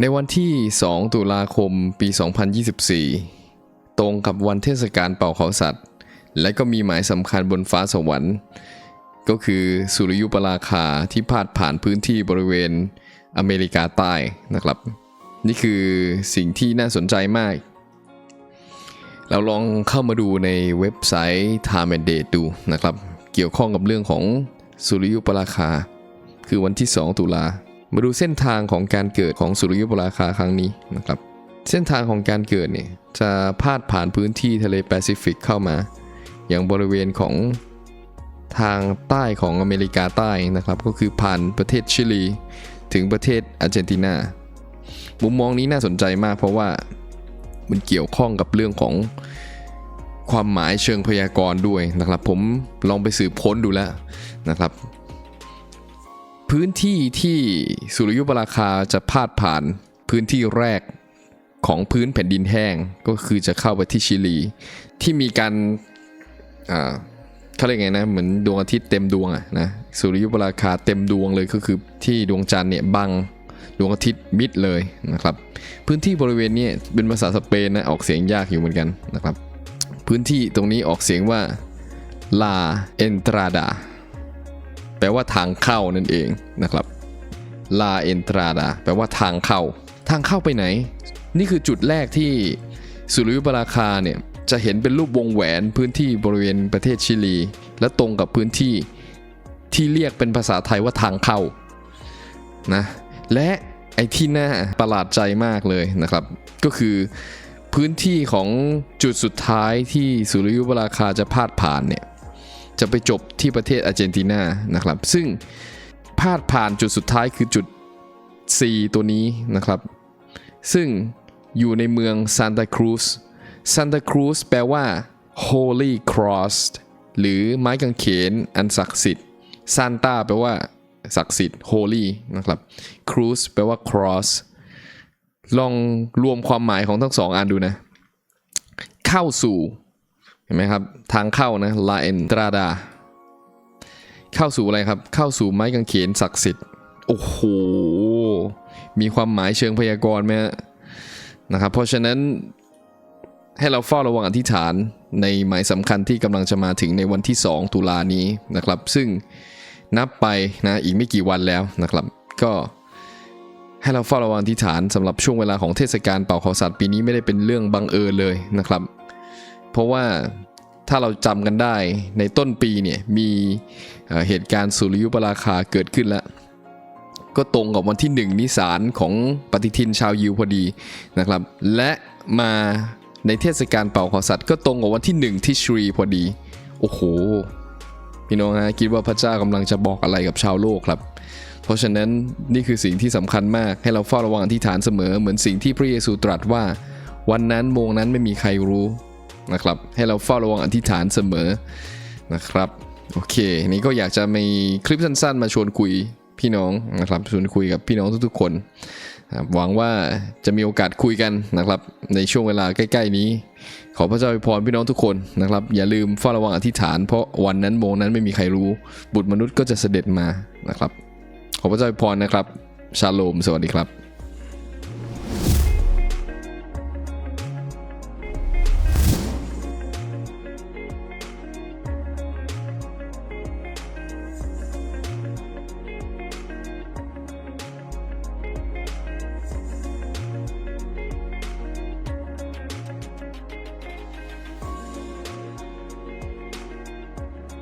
ในวันที่ 2 ตุลาคมปี 2024 ตรงกับวันเทศกาลเป่าเขาสัตว์ และก็มีหมายสำคัญบนฟ้าสวรรค์ ก็คือสุริยุปราคาที่พาดผ่านพื้นที่บริเวณอเมริกาใต้นะครับ นี่คือสิ่งที่น่าสนใจมาก เราลองเข้ามาดูในเว็บไซต์ Time and Date ดูนะครับ เกี่ยวข้องกับเรื่องของสุริยุปราคา คือวันที่ 2 ตุลา มาดูเส้นทางของการเกิดของสุริยุปราคาครั้งนี้นะครับ เส้นทางของการเกิดเนี่ยจะพาดผ่านพื้นที่ทะเลแปซิฟิกเข้ามา อย่างบริเวณของทางใต้ของอเมริกาใต้นะครับ ก็คือผ่านประเทศชิลี ถึงประเทศอาร์เจนตินา มุมมองนี้น่าสนใจมากเพราะว่ามันเกี่ยวข้องกับเรื่องของความหมายเชิงพยากรณ์ด้วยนะครับ ผมลองไปสืบค้นดูแล้วนะครับ พื้นที่ที่สุริยุปราคาจะพาดผ่านพื้นที่แรกของพื้นแผ่นดินแห้งก็คือจะเข้าไปที่ชิลี ที่มีการเขาเรียกไงนะเหมือนดวงอาทิตย์เต็มดวงอะนะสุริยุปราคาเต็มดวงเลยก็คือที่ดวงจันทร์เนี่ยบังดวงอาทิตย์มิดเลยนะครับ พื้นที่บริเวณนี้เป็นภาษาสเปนนะออกเสียงยากอยู่เหมือนกันนะครับ พื้นที่ตรงนี้ออกเสียงว่า La Entrada แป ลว่าทางเข้านั่นเองนะครับ La Entrada แปลว่าทางเข้า ทางเข้าไปไหน นี่คือจุดแรกที่สุริยุปราคาเนี่ยจะเห็นเป็นรูปวงแหวนพื้นที่บริเวณประเทศชิลี และตรงกับพื้นที่ที่เรียกเป็นภาษาไทยว่าทางเข้านะและไอ้ที่น่าประหลาดใจมากเลยนะครับ ก็คือพื้นที่ของจุดสุดท้ายที่สุริยุปราคาจะพาดผ่านเนี่ย จะไปจบที่ประเทศอาร์เจนตินานะครับ ซึ่งพาดผ่านจุดสุดท้ายคือจุด C ตัวนี้นะครับ ซึ่งอยู่ในเมืองซานตาครูซซานตาครูซแปลว่า Holy Cross หรือไม้กางเขนอันศักดิ์สิทธิ์ซานตาแปลว่า ศักดิ์สิทธิ์ Holy นะครับ Cruz แปลว่า Cross ลองรวมความหมายของทั้งสองอันดูนะ เข้าสู่ เห็นไหมครับ ทางเข้านะ La Entrada เข้าสู่อะไรครับ เข้าสู่ไม้กางเขนศักดิ์สิทธิ์ โอ้โห มีความหมายเชิงพยากรณ์ไหมฮะนะครับ เพราะฉะนั้นให้เราเฝ้าระวังอธิษฐานในหมายสำคัญที่กำลังจะมาถึงในวันที่ 2 ตุลานี้นะครับ ซึ่งนับไปนะอีกไม่กี่วันแล้วนะครับ ก็ให้เราเฝ้าระวังอธิษฐานสำหรับช่วงเวลาของเทศกาลเป่าขอสัตว์ปีนี้ไม่ได้เป็นเรื่องบังเอิญเลยนะครับ เพราะว่าถ้าเราจำกันได้ในต้นปีเนี่ยมีเหตุการณ์สุริยุปราคาเกิดขึ้นแล้ว ก็ตรงกับวันที่ 1 นิสานของปฏิทินชาวยิวพอดีนะครับ และมาในเทศกาลเป่าขอสัตว์ก็ตรงกับวันที่ 1 ที่ชรีพอดี โอ้โห พี่น้องฮะคิดว่าพระเจ้ากำลังจะบอกอะไรกับชาวโลกครับ เพราะฉะนั้นนี่คือสิ่งที่สำคัญมากให้เราเฝ้าระวังอธิษฐานเสมอเหมือนสิ่งที่พระเยซูตรัสว่า วันนั้นโมงนั้นไม่มีใครรู้ นะครับ ให้เราเฝ้าระวังอธิษฐานเสมอนะครับ โอเค นี่ก็อยากจะมีคลิปสั้นๆ มาชวนคุยพี่น้องนะครับ ชวนคุยกับพี่น้องทุกๆ คนหวังว่าจะมีโอกาสคุยกันนะครับ ในช่วงเวลาใกล้ ๆ นี้ ขอพระเจ้าอวยพรพี่น้องทุกคนนะครับ อย่าลืมเฝ้าระวังอธิษฐาน เพราะวันนั้นโมงนั้นไม่มีใครรู้ บุตรมนุษย์ก็จะเสด็จมานะครับ ขอพระเจ้าอวยพรนะครับ ชาโลม สวัสดีครับ